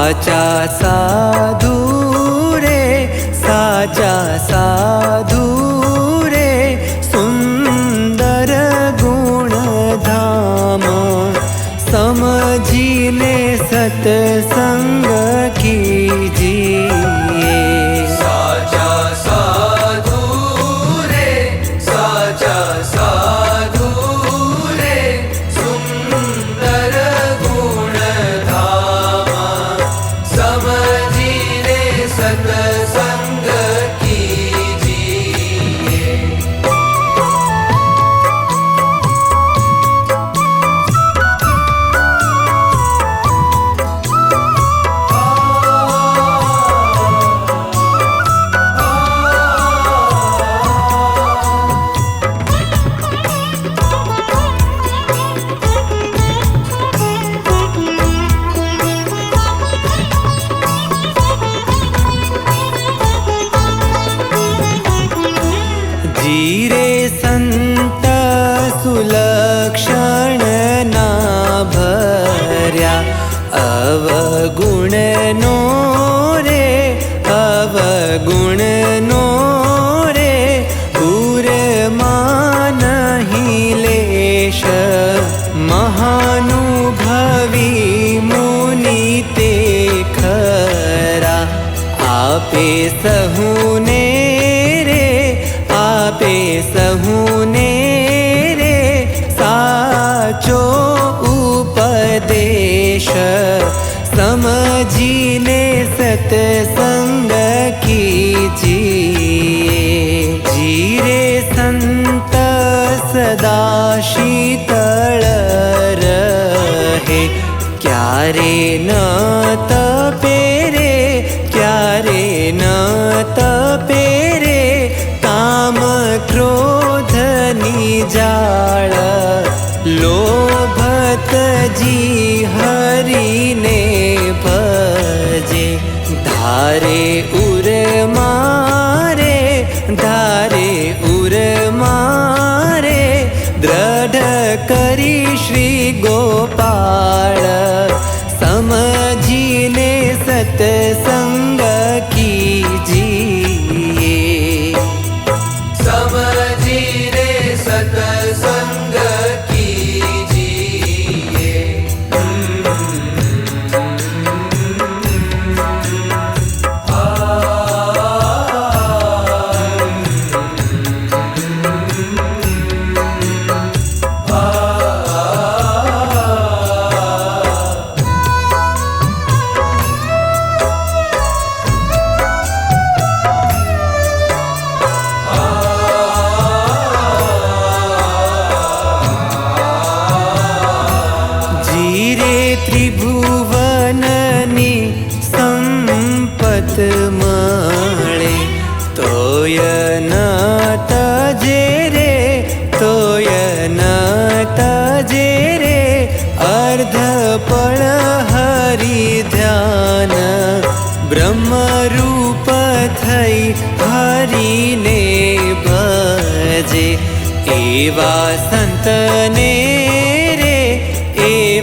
साचा साधू रे साचा साधू रे सुंदर गुणधाम समझीने सत्संग सुलक्षण ना भर्या अवगुण नो रे अवगुण नो रे उर्मान लेश महानुभवी मुनि ते खरा आपे सहुने रे आपे सहुने उपदेश समझीने सत्संग कीजिए। जीरे संत सदा शीतळ रहे। क्यारे न लोभत जी हरिने भजे। धारे उर मारे धारे उर मारे। दृढ करी श्री गोपाळ समझीने सत्संग ત્રિભુવનની સંપત માણે તોયના તજે રે તોયના તજે રે અર્ધ પણ હરિ ધ્યાન બ્રહ્મરૂપ થઈ હરિને ભજે એવા સંતને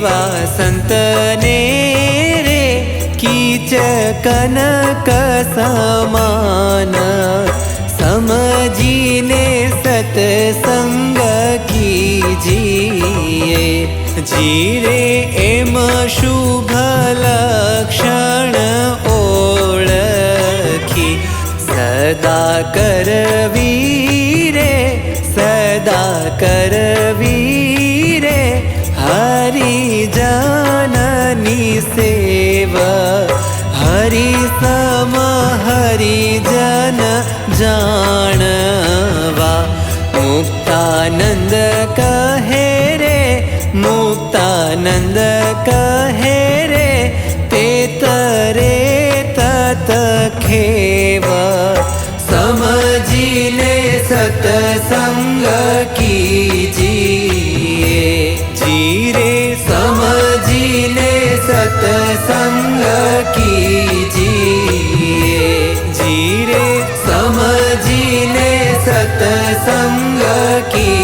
संतने रे कीच कनक समान। सत्संग कीजिए। जीरे एम शुभ लक्षण ओळखी। सदा करवीरे सदा करवीरे हरि जननी सेव। हरि सम हरि जन जानवा। मुक्तानंद कहे रे मुक्तानंद कहे रे ते तरे तत खेव कीजिए। जीरे समझीने सत्संग की